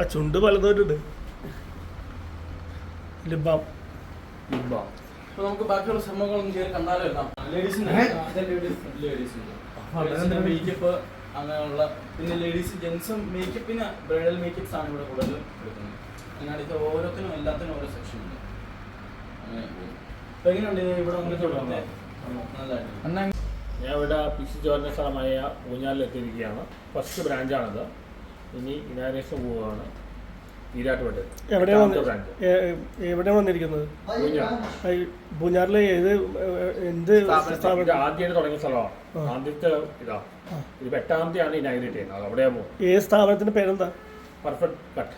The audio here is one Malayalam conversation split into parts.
ആ ചുണ്ട് പലതോട്ടുണ്ട് ലിബാം. അപ്പോൾ നമുക്ക് ബാക്കിയുള്ള സംഭവങ്ങളൊന്നും കയറി കണ്ടാലോ എല്ലാം? മേക്കപ്പ് അങ്ങനെയുള്ള പിന്നെ ലേഡീസ് ജെൻസും മേക്കപ്പിന് ബ്രൈഡൽ മേക്കപ്പ്സ് ആണ് ഇവിടെ കൂടുതൽ എടുക്കുന്നത്. അതിനടുത്ത് ഓരോത്തിനും എല്ലാത്തിനും ഓരോ സെക്ഷൻ ഉണ്ട്. അങ്ങനെ പോകും അപ്പോൾ എങ്ങനെയുണ്ട്? ഇവിടെ വന്നിട്ട് നല്ലതായിട്ട്. ഞാൻ ഇവിടെ പിസി ജോലിന്റെ സ്ഥലമായ സ്ഥലമായ ഊഞ്ഞാലിലെത്തിയിരിക്കുകയാണ്. ഫസ്റ്റ് ബ്രാഞ്ചാണിത് ഇനി ഇനാഗ്രേഷൻ പോവുകയാണ്. എവിടെയാണ് വന്നിരിക്കുന്നത്? പൂഞ്ഞാറിലെ ഏത് എന്ത് ആദ്യമായിട്ട് തുടങ്ങിയ സ്ഥലമാണ്. ആദ്യത്തെ ഇതാ. ഇത് എട്ടാമത്തെയാണ് ഇനാഗ്രേറ്റ് ചെയ്യുന്നത്. അവിടെ അവിടെയാ പോകും ഏത് സ്ഥാപനത്തിന്റെ പേരെന്താ? Perfect cut.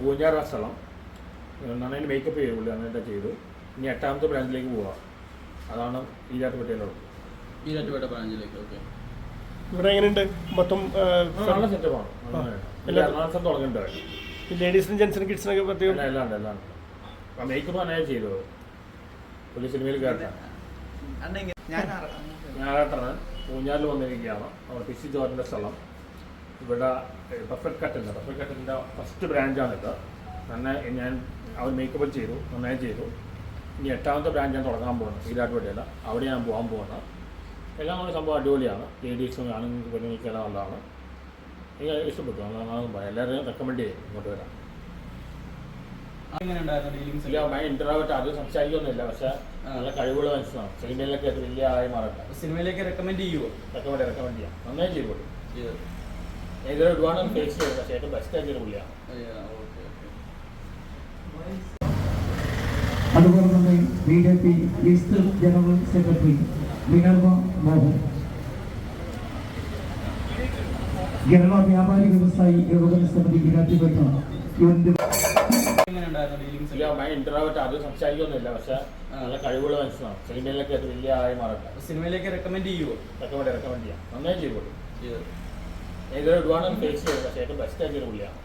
പൂഞ്ഞാറ സ്ഥലം. നന്നായിട്ട് മേക്കപ്പ് ചെയ്യുള്ളൂ നന്നായിട്ട് ചെയ്തു. ഇനി എട്ടാമത്തെ ബ്രാഞ്ചിലേക്ക് പോവാം. അതാണ് ഈരാട്ടുപേട്ടയിലുള്ളത് ഈരാറ്റുപേട്ട ബ്രാഞ്ചിലേക്ക് ഓക്കെ ഇവിടെ എങ്ങനെയുണ്ട്? മൊത്തം നല്ല സെറ്റപ്പാണ് എറണാകുളത്ത് ലേഡീസിനും ജെൻസിനും കിഡ്സിനൊക്കെ പ്രത്യേകം എല്ലാം എല്ലാം ഉണ്ട് എല്ലാം ഉണ്ട് മേക്കപ്പ് സിനിമയിൽ കയറട്ടെ ഞായറാട്ടണ് വന്നിരിക്കുകയാണ്. അവിടെ പിസി ജോർജിന്റെ സ്ഥലം. ഇവിടെ പെർഫെക്റ്റ് കട്ടിന്റെ പെർഫെക്റ്റ് കട്ടിന്റെ ഫസ്റ്റ് ബ്രാഞ്ചാണിത് നന്നായി ഞാൻ അവർ മേക്കപ്പ് ചെയ്തു നന്നായി ചെയ്തു. ഇനി എട്ടാമത്തെ ബ്രാഞ്ച് ഞാൻ തുടങ്ങാൻ പോകുന്നത് ഈരാട്ടുപേട്ടയില അവിടെ ഞാൻ പോകാൻ പോകുന്നത് എല്ലാം കൂടി സംഭവം അടിപൊളിയാണ്. ലേഡീസും ആണുങ്ങൾക്ക് പെണ്ണുങ്ങൾക്ക് എല്ലാം നല്ലതാണ് എനിക്ക് ഇഷ്ടപ്പെട്ടു. നല്ലതാണ് പറയാം. എല്ലാവരെയും റെക്കമെൻഡ് ചെയ്യും. ഇങ്ങോട്ട് വരാം. എങ്ങനെ ഉണ്ടായിരുന്നു ഡീലിങ്സ് ഇല്ല ഭയങ്കര ഇൻട്രോവേർട്ട് അത് സംസാരിക്കൊന്നുമില്ല പക്ഷെ നല്ല കഴിവുള്ള മനസ്സിലാണ് സിനിമയിലൊക്കെ വലിയ ആയി മാറട്ടെ. സിനിമയിലേക്ക് റെക്കമെൻഡ് ചെയ്യുമോ റെക്കമെൻഡ് റെക്കമെൻഡ് ചെയ്യാം. നന്നായി ഒരുപാട് ഫേസ് ചെയ്തു. പക്ഷേ ഏറ്റവും ബെസ്റ്റ് ആക്കിയൊരു പുള്ളിയാണ്. Okay okay. അതുപോലെ തന്നെ B J P general secretary Minerva Mohan Kerala Vyapari Vyavasayi Ekopana സമിതി അത് സംസാരിക്കൊന്നുമില്ല. പക്ഷെ നല്ല കഴിവുള്ള മനുഷ്യനാണ്. സിനിമയിലൊക്കെ ആയിട്ട് വലിയ ആയി മാറട്ടെ. സിനിമയിലേക്ക് റെക്കമെൻഡ് ചെയ്യുമോ റെക്കമെൻഡ് റെക്കമെൻഡ് ചെയ്യാം. നന്നായി ചെയ്തു. പുള്ളി ഞാൻ ഇതുവരെ ഒരുപാട് ഫേസ് ചെയ്തു. പക്ഷേ ഏറ്റവും ബെസ്റ്റ് ആക്കിയൊരു പുള്ളിയാണ്.